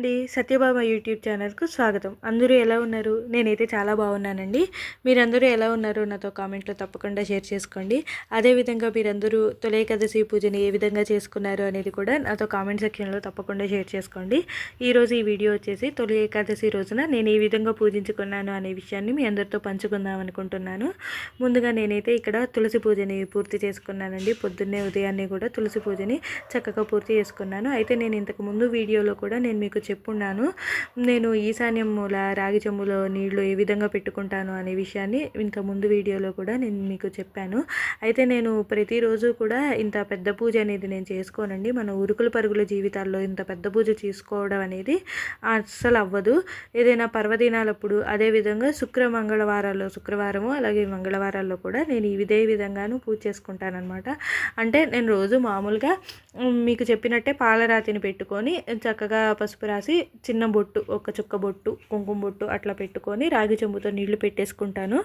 అండి. సత్యభామ యూట్యూబ్ ఛానల్కు స్వాగతం. అందరూ ఎలా ఉన్నారు? నేనైతే చాలా బాగున్నానండి. మీరందరూ ఎలా ఉన్నారో నాతో కామెంట్లో తప్పకుండా షేర్ చేసుకోండి. అదేవిధంగా మీరందరూ తొలి ఏకాదశి పూజని ఏ విధంగా చేసుకున్నారు అనేది కూడా నాతో కామెంట్ సెక్షన్లో తప్పకుండా షేర్ చేసుకోండి. ఈరోజు ఈ వీడియో వచ్చేసి తొలి ఏకాదశి రోజున నేను ఏ విధంగా పూజించుకున్నాను అనే విషయాన్ని మీ అందరితో పంచుకుందాం అనుకుంటున్నాను. ముందుగా నేనైతే ఇక్కడ తులసి పూజని పూర్తి చేసుకున్నానండి. పొద్దున్నే ఉదయాన్నే కూడా తులసి పూజని చక్కగా పూర్తి చేసుకున్నాను. అయితే నేను ఇంతకు ముందు వీడియోలో కూడా నేను మీకు చెప్పున్నాను. నేను ఈశాన్యం మూల రాగి చెంబులో నీళ్ళు ఏ విధంగా పెట్టుకుంటాను అనే విషయాన్ని ఇంత ముందు వీడియోలో కూడా నేను మీకు చెప్పాను. అయితే నేను ప్రతిరోజు కూడా ఇంత పెద్ద పూజ అనేది నేను చేసుకోనండి. మన ఉరుకుల పరుగుల జీవితాల్లో ఇంత పెద్ద పూజ చేసుకోవడం అనేది అస్సలు అవ్వదు. ఏదైనా పర్వదినాలప్పుడు అదేవిధంగా శుక్ర మంగళవారాల్లో శుక్రవారము అలాగే మంగళవారాల్లో కూడా నేను ఇదే విధంగాను పూజ చేసుకుంటానమాట అంటే నేను రోజు మామూలుగా మీకు చెప్పినట్టే పాలరాతిని పెట్టుకొని చక్కగా పసుపు రాసి చిన్న బొట్టు ఒక చుక్క బొట్టు కుంకుమ బొట్టు అట్లా పెట్టుకొని రాగి చెంబుతో నీళ్ళు పెట్టేసుకుంటాను.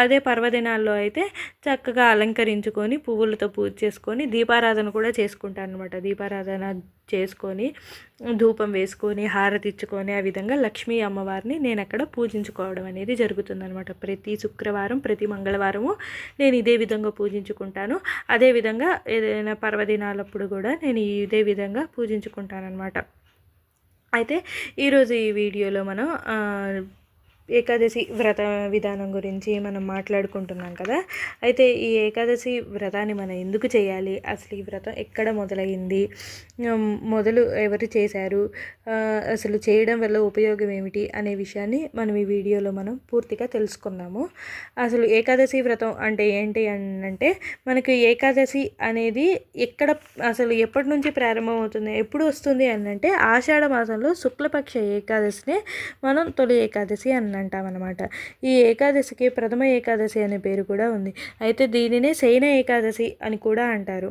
అదే పర్వదినాల్లో అయితే చక్కగా అలంకరించుకొని పువ్వులతో పూజ చేసుకొని దీపారాధన కూడా చేసుకుంటాను అనమాట దీపారాధన చేసుకొని ధూపం వేసుకొని హారతి ఇచ్చుకొని ఆ విధంగా లక్ష్మీ అమ్మవారిని నేను అక్కడ పూజించుకోవడం అనేది జరుగుతుందనమాట ప్రతి శుక్రవారం ప్రతి మంగళవారము నేను ఇదే విధంగా పూజించుకుంటాను. అదేవిధంగా ఏదైనా పర్వదినాలప్పుడు కూడా నేను ఇదే విధంగా పూజించుకుంటాను అనమాట అయితే ఈరోజు ఈ వీడియోలో మనం ఏకాదశి వ్రత విధానం గురించి మనం మాట్లాడుకుంటున్నాం కదా. అయితే ఈ ఏకాదశి వ్రతాన్ని మనం ఎందుకు చేయాలి? అసలు ఈ వ్రతం ఎక్కడ మొదలైంది? మొదలు ఎవరు చేశారు? అసలు చేయడం వల్ల ఉపయోగం ఏమిటి అనే విషయాన్ని మనం ఈ వీడియోలో మనం పూర్తిగా తెలుసుకుందాము. అసలు ఏకాదశి వ్రతం అంటే ఏంటి అంటే మనకి ఏకాదశి అనేది ఎక్కడ అసలు ఎప్పటి నుంచి ప్రారంభమవుతుంది ఎప్పుడు వస్తుంది అని అంటే ఆషాఢ మాసంలో శుక్లపక్ష ఏకాదశినే మనం తొలి ఏకాదశి అన్నాం. అంటామన్నమాట. ఈ ఏకాదశికి ప్రథమ ఏకాదశి అనే పేరు కూడా ఉంది. అయితే దీనినే శయన ఏకాదశి అని కూడా అంటారు.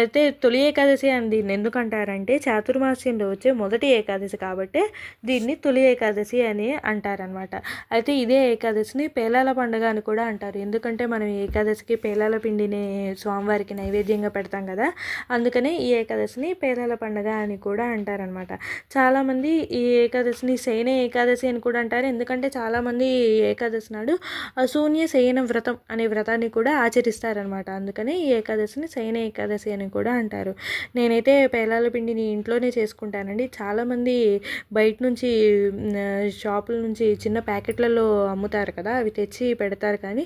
అయితే తొలి ఏకాదశి అని దీన్ని ఎందుకంటారంటే చాతుర్మాస్యంలో వచ్చే మొదటి ఏకాదశి కాబట్టి దీన్ని తొలి ఏకాదశి అని అంటారనమాట అయితే ఇదే ఏకాదశిని పేలాల పండుగ అని కూడా అంటారు. ఎందుకంటే మనం ఏకాదశికి పేలాల పిండిని స్వామివారికి నైవేద్యంగా పెడతాం కదా అందుకనే ఈ ఏకాదశిని పేలాల పండుగ అని కూడా అంటారనమాట చాలామంది ఈ ఏకాదశిని శయన ఏకాదశి అని కూడా అంటారు. ఎందుకంటే ఎందుకంటే చాలామంది ఏకాదశి నాడు శూన్య శయన వ్రతం అనే వ్రతాన్ని కూడా ఆచరిస్తారనమాట అందుకని ఈ ఏకాదశిని శయన ఏకాదశి అని కూడా అంటారు. నేనైతే పేలాల పిండిని ఇంట్లోనే చేసుకుంటానండి. చాలామంది బయట నుంచి షాపుల నుంచి చిన్న ప్యాకెట్లలో అమ్ముతారు కదా అవి తెచ్చి పెడతారు కానీ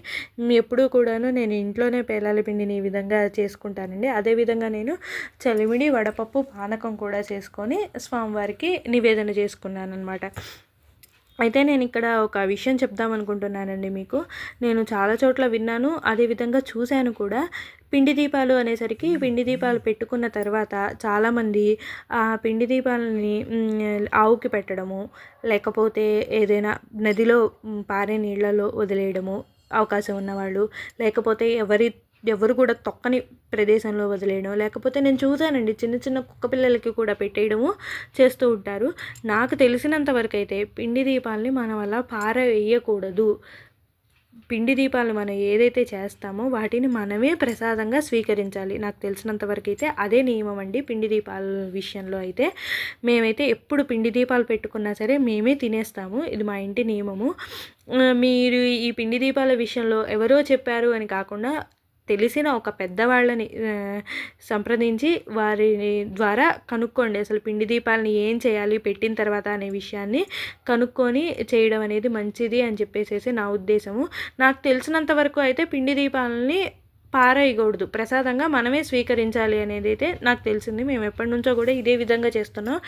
ఎప్పుడూ కూడాను నేను ఇంట్లోనే పేలాల పిండిని ఈ విధంగా చేసుకుంటానండి. అదేవిధంగా నేను చలిమిడి వడపప్పు పానకం కూడా చేసుకొని స్వామివారికి నివేదన చేసుకున్నాను అనమాట అయితే నేను ఇక్కడ ఒక విషయం చెప్దాం అనుకుంటున్నానండి మీకు. నేను చాలా చోట్ల విన్నాను అదేవిధంగా చూశాను కూడా. పిండి దీపాలు అనేసరికి పిండి దీపాలు పెట్టుకున్న తర్వాత చాలామంది ఆ పిండి దీపాలని ఆవుకి పెట్టడము లేకపోతే ఏదైనా నదిలో పారే నీళ్ళలో వదిలేయడము అవకాశం ఉన్నవాళ్ళు లేకపోతే ఎవరి ఎవరు కూడా తొక్కని ప్రదేశంలో వదిలేయడం లేకపోతే నేను చూశానండి చిన్న చిన్న కుక్క పిల్లలకి కూడా పెట్టేయడము చేస్తూ ఉంటారు. నాకు తెలిసినంత వరకు అయితే పిండి దీపాలని మనం అలా పారవేయకూడదు. పిండి దీపాలు మనం ఏదైతే చేస్తామో వాటిని మనమే ప్రసాదంగా స్వీకరించాలి. నాకు తెలిసినంత వరకు అయితే అదే నియమం అండి పిండి దీపాల విషయంలో అయితే. మేమైతే ఎప్పుడు పిండి దీపాలు పెట్టుకున్నా సరే మేమే తినేస్తాము. ఇది మా ఇంటి నియమము. మీరు ఈ పిండి దీపాల విషయంలో ఎవరో చెప్పారు అని కాకుండా తెలిసిన ఒక పెద్దవాళ్ళని సంప్రదించి వారి ద్వారా కనుక్కోండి. అసలు పిండి దీపాలని ఏం చేయాలి పెట్టిన తర్వాత అనే విషయాన్ని కనుక్కొని చేయడం అనేది మంచిది అని చెప్పేసేసి నా ఉద్దేశము. నాకు తెలిసినంత వరకు అయితే పిండి దీపాలని పారేయకూడదు. ప్రసాదంగా మనమే స్వీకరించాలి అనేది అయితే నాకు తెలిసింది. మేము ఎప్పటి నుంచో కూడా ఇదే విధంగా చేస్తున్నాం.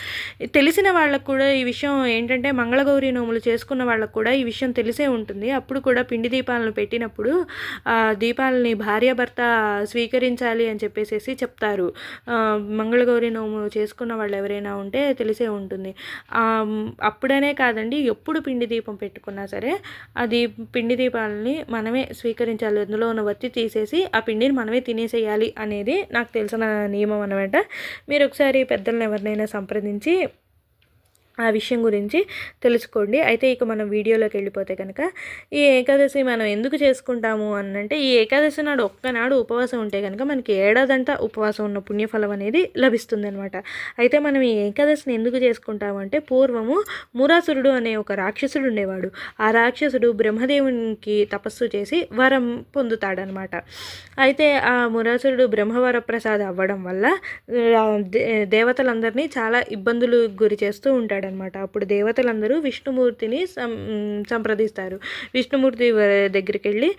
తెలిసిన వాళ్ళకు కూడా ఈ విషయం ఏంటంటే మంగళగౌరి నోములు చేసుకున్న వాళ్ళకు కూడా ఈ విషయం తెలిసే ఉంటుంది. అప్పుడు కూడా పిండి దీపాలను పెట్టినప్పుడు దీపాలని భార్యాభర్త స్వీకరించాలి అని చెప్పేసి చెప్తారు. మంగళగౌరి నోము చేసుకున్న వాళ్ళు ఎవరైనా ఉంటే తెలిసే ఉంటుంది. అప్పుడనే కాదండి ఎప్పుడు పిండి దీపం పెట్టుకున్నా సరే అది పిండి దీపాలని మనమే స్వీకరించాలి. అందులో ఉన్న వత్తి తీసేసి ఆ పిండిని మనమే తినేసేయాలి అనేది నాకు తెలిసిన నియమం అనమాట మీరు ఒకసారి పెద్దలను ఎవరినైనా సంప్రదించి ఆ విషయం గురించి తెలుసుకోండి. అయితే ఇక మనం వీడియోలోకి వెళ్ళిపోతే కనుక ఈ ఏకాదశి మనం ఎందుకు చేసుకుంటాము అనంటే ఈ ఏకాదశి నాడు ఒక్కనాడు ఉపవాసం ఉంటే కనుక మనకి ఏడాదంతా ఉపవాసం ఉన్న పుణ్యఫలం అనేది లభిస్తుంది అనమాట అయితే మనం ఈ ఏకాదశిని ఎందుకు చేసుకుంటాము అంటే పూర్వము మురాసురుడు అనే ఒక రాక్షసుడు ఉండేవాడు. ఆ రాక్షసుడు బ్రహ్మదేవునికి తపస్సు చేసి వరం పొందుతాడనమాట అయితే ఆ మురాసురుడు బ్రహ్మవర ప్రసాద్ అవ్వడం వల్ల దేవతలందరినీ చాలా ఇబ్బందులు గురి చేస్తూ ఉంటాడు. అనమాట అప్పుడు దేవతలందరూ విష్ణుమూర్తిని సం సంప్రదిస్తారు. విష్ణుమూర్తి దగ్గరికి వెళ్ళి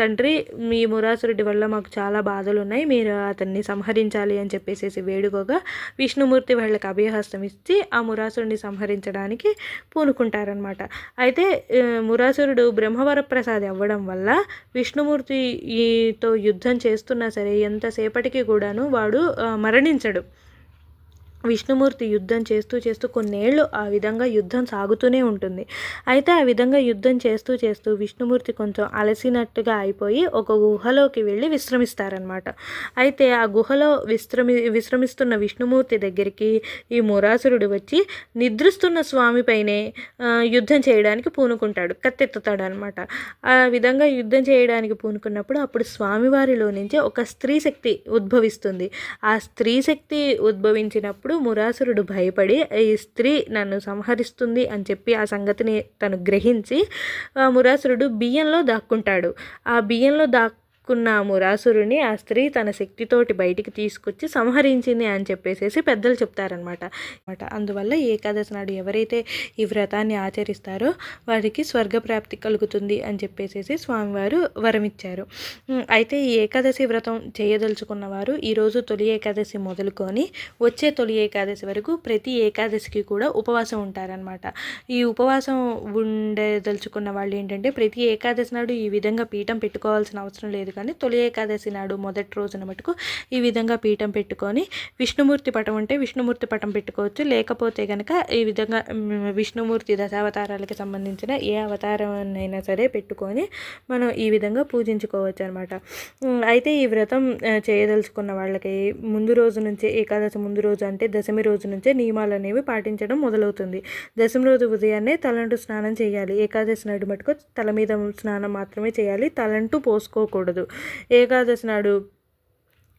తండ్రి మీ మురాసురుడి వల్ల మాకు చాలా బాధలు ఉన్నాయి మీరు అతన్ని సంహరించాలి అని చెప్పేసి వేడుకోగా విష్ణుమూర్తి వాళ్ళకి అభయహస్తం ఇచ్చి ఆ మురాసురుడిని సంహరించడానికి పూనుకుంటారనమాట అయితే మురాసురుడు బ్రహ్మవర ప్రసాద్ అవ్వడం వల్ల విష్ణుమూర్తితో యుద్ధం చేస్తున్నా సరే ఎంతసేపటికి కూడాను వాడు మరణించడు. విష్ణుమూర్తి యుద్ధం చేస్తూ చేస్తూ కొన్నేళ్ళు ఆ విధంగా యుద్ధం సాగుతూనే ఉంటుంది. అయితే ఆ విధంగా యుద్ధం చేస్తూ చేస్తూ విష్ణుమూర్తి కొంచెం అలసినట్టుగా అయిపోయి ఒక గుహలోకి వెళ్ళి విశ్రమిస్తారనమాట అయితే ఆ గుహలో విశ్రమి విశ్రమిస్తున్న విష్ణుమూర్తి దగ్గరికి ఈ మురాసురుడు వచ్చి నిద్రిస్తున్న స్వామిపైనే యుద్ధం చేయడానికి పూనుకుంటాడు కత్తెత్తుతాడు అనమాట ఆ విధంగా యుద్ధం చేయడానికి పూనుకున్నప్పుడు అప్పుడు స్వామివారిలో నుంచి ఒక స్త్రీ శక్తి ఉద్భవిస్తుంది. ఆ స్త్రీ శక్తి ఉద్భవించినప్పుడు చెప్పినప్పుడు మురాసురుడు భయపడి ఈ స్త్రీ నన్ను సంహరిస్తుంది? అని చెప్పి ఆ సంగతిని తను గ్రహించి మురాసురుడు బియ్యంలో దాక్కుంటాడు. ఆ బియ్యంలో దాక్ చేసుకున్న మురాసురుని ఆ స్త్రీ తన శక్తితోటి బయటికి తీసుకొచ్చి సంహరించింది అని చెప్పేసి పెద్దలు చెప్తారనమాట అనమాట అందువల్ల ఏకాదశి నాడు ఎవరైతే ఈ వ్రతాన్ని ఆచరిస్తారో వారికి స్వర్గప్రాప్తి కలుగుతుంది అని చెప్పేసి స్వామివారు వరమిచ్చారు. అయితే ఈ ఏకాదశి వ్రతం చేయదలుచుకున్న వారు ఈరోజు తొలి ఏకాదశి మొదలుకొని వచ్చే తొలి ఏకాదశి వరకు ప్రతి ఏకాదశికి కూడా ఉపవాసం ఉంటారనమాట ఈ ఉపవాసం ఉండదలుచుకున్న వాళ్ళు ఏంటంటే ప్రతి ఏకాదశి నాడు ఈ విధంగా పీఠం పెట్టుకోవాల్సిన అవసరం లేదు కానీ తొలి ఏకాదశి నాడు మొదటి రోజున మటుకు ఈ విధంగా పీఠం పెట్టుకొని విష్ణుమూర్తి పటం ఉంటే విష్ణుమూర్తి పటం పెట్టుకోవచ్చు. లేకపోతే కనుక ఈ విధంగా విష్ణుమూర్తి దశావతారాలకు సంబంధించిన ఏ అవతారం అయినా సరే పెట్టుకొని మనం ఈ విధంగా పూజించుకోవచ్చు అనమాట అయితే ఈ వ్రతం చేయదలుచుకున్న వాళ్ళకి ముందు రోజు నుంచే ఏకాదశి ముందు రోజు అంటే దశమి రోజు నుంచే నియమాలు అనేవి పాటించడం మొదలవుతుంది. దశమి రోజు ఉదయాన్నే తలంటు స్నానం చేయాలి. ఏకాదశి నాడు మటుకు తల మీద స్నానం మాత్రమే చేయాలి. తలంటు పోసుకోకూడదు. ఏకాదశి నాడు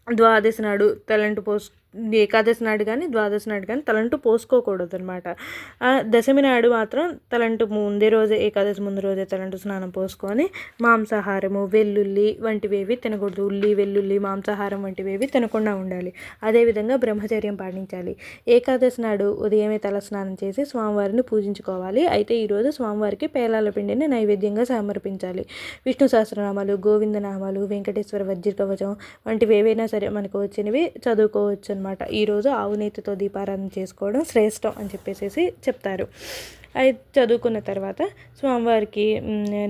ద్వాదశి నాడు తలంటు పోసు ఏకాదశి నాడు కానీ ద్వాదశి నాడు కానీ తలంటు పోసుకోకూడదు అనమాట దశమి నాడు మాత్రం తలంటు ముందే రోజే ఏకాదశి ముందు రోజే తలంటు స్నానం పోసుకొని మాంసాహారము వెల్లుల్లి వంటివేవి తినకూడదు. ఉల్లి వెల్లుల్లి మాంసాహారం వంటివేవి తినకుండా ఉండాలి. అదేవిధంగా బ్రహ్మచర్యం పాటించాలి. ఏకాదశి నాడు ఉదయమే తల స్నానం చేసి స్వామివారిని పూజించుకోవాలి. అయితే ఈరోజు స్వామివారికి పేలాల పిండిని నైవేద్యంగా సమర్పించాలి. విష్ణు సహస్రనామాలు గోవిందనామాలు వెంకటేశ్వర వజ్ర కవచం వంటివి ఏవైనా సరే మనకు వచ్చినవి చదువుకోవచ్చు అనమాట. ఈరోజు ఆవు నేతితో దీపారాధన చేసుకోవడం శ్రేష్టం అని చెప్పేసి చెప్తారు. అది చదువుకున్న తర్వాత స్వామివారికి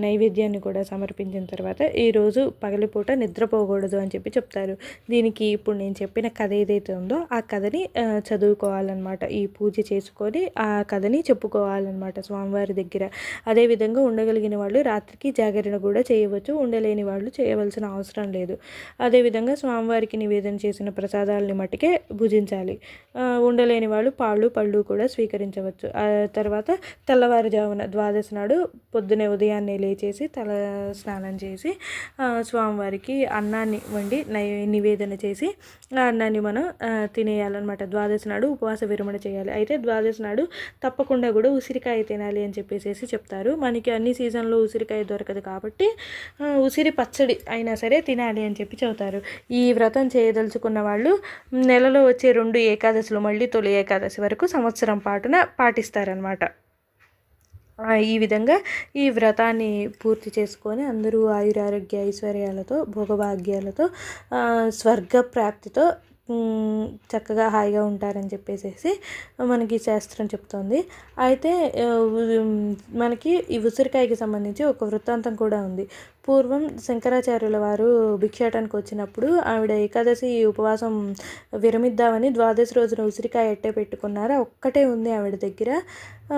నైవేద్యాన్ని కూడా సమర్పించిన తర్వాత ఈరోజు పగలిపూట నిద్రపోకూడదు అని చెప్పి చెప్తారు. దీనికి ఇప్పుడు నేను చెప్పిన కథ ఏదైతే ఉందో ఆ కథని చదువుకోవాలన్నమాట. ఈ పూజ చేసుకొని ఆ కథని చెప్పుకోవాలన్నమాట స్వామివారి దగ్గర. అదేవిధంగా ఉండగలిగిన వాళ్ళు రాత్రికి జాగరణ కూడా చేయవచ్చు. ఉండలేని వాళ్ళు చేయవలసిన అవసరం లేదు. అదేవిధంగా స్వామివారికి నివేదన చేసిన ప్రసాదాలని మట్టుకే భుజించాలి. ఉండలేని వాళ్ళు పాళ్ళు పళ్ళు కూడా స్వీకరించవచ్చు. తర్వాత తెల్లవారుజామున ద్వాదశి నాడు పొద్దునే ఉదయాన్నే లేచేసి తల స్నానం చేసి స్వామివారికి అన్నాన్ని వండి నై నివేదన చేసి ఆ అన్నాన్ని మనం తినేయాలన్నమాట. ద్వాదశి నాడు ఉపవాస విరమణ చేయాలి. అయితే ద్వాదశి నాడు తప్పకుండా కూడా ఉసిరికాయ తినాలి అని చెప్పేసి చెప్తారు. మనకి అన్ని సీజన్లో ఉసిరికాయ దొరకదు కాబట్టి ఉసిరి పచ్చడి అయినా సరే తినాలి అని చెప్పి చెబుతారు. ఈ వ్రతం చేయదలుచుకున్న వాళ్ళు నెలలో వచ్చే రెండు ఏకాదశులు మళ్ళీ తొలి ఏకాదశి వరకు సంవత్సరం పాటున పాటిస్తారనమాట ఈ విధంగా ఈ వ్రతాన్ని పూర్తి చేసుకొని అందరూ ఆయురారోగ్య ఐశ్వర్యాలతో భోగభాగ్యాలతో స్వర్గ ప్రాప్తితో చక్కగా హాయిగా ఉంటారని చెప్పేసి మనకి శాస్త్రం చెప్తోంది. అయితే మనకి ఈ ఉసిరికాయకి సంబంధించి ఒక వృత్తాంతం కూడా ఉంది. పూర్వం శంకరాచార్యుల వారు భిక్షాటానికి వచ్చినప్పుడు ఆవిడ ఏకాదశి ఉపవాసం విరమిద్దామని ద్వాదశి రోజున ఉసిరికాయ ఎట్టే పెట్టుకున్నారు? ఒక్కటే ఉంది ఆవిడ దగ్గర.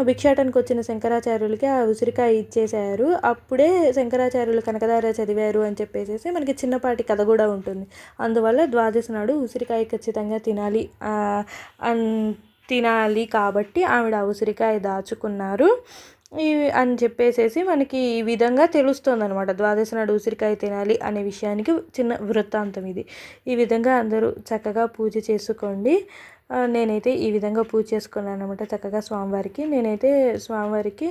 భిక్షాటానికి వచ్చిన శంకరాచార్యులకి ఆ ఉసిరికాయ ఇచ్చేసారు అప్పుడే శంకరాచార్యులు కనకదార చదివారు అని చెప్పేసి మనకి చిన్నపాటి కథ కూడా ఉంటుంది. అందువల్ల ద్వాదశి నాడు ఉసిరికాయ ఖచ్చితంగా తినాలి. తినాలి కాబట్టి ఆవిడ ఉసిరికాయ దాచుకున్నారు. అని చెప్పేసేసి మనకి ఈ విధంగా తెలుస్తుంది అనమాట ద్వాదశ నాడు ఉసిరికాయ తినాలి అనే విషయానికి చిన్న వృత్తాంతం ఇది. ఈ విధంగా అందరూ చక్కగా పూజ చేసుకోండి. నేనైతే ఈ విధంగా పూజ చేసుకున్నాను అనమాట చక్కగా స్వామివారికి. నేనైతే స్వామివారికి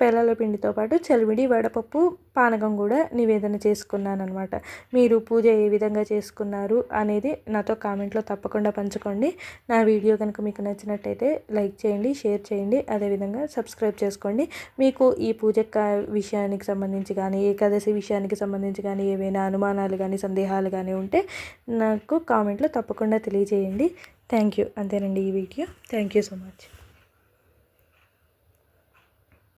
పేలాల పిండితో పాటు చలివిడి వడపప్పు పానకం కూడా నివేదన చేసుకున్నాను అనమాట మీరు పూజ ఏ విధంగా చేసుకున్నారు అనేది నాతో కామెంట్లో తప్పకుండా పంచుకోండి. నా వీడియో కనుక మీకు నచ్చినట్టయితే లైక్ చేయండి షేర్ చేయండి అదేవిధంగా సబ్స్క్రైబ్ చేసుకోండి. మీకు ఈ పూజ విషయానికి సంబంధించి కానీ ఏకాదశి విషయానికి సంబంధించి కానీ ఏవైనా అనుమానాలు కానీ సందేహాలు కానీ ఉంటే నాకు కామెంట్లో తప్పకుండా తెలియజేయండి. థ్యాంక్ యూ అంతేనండి ఈ video. Thank you so much.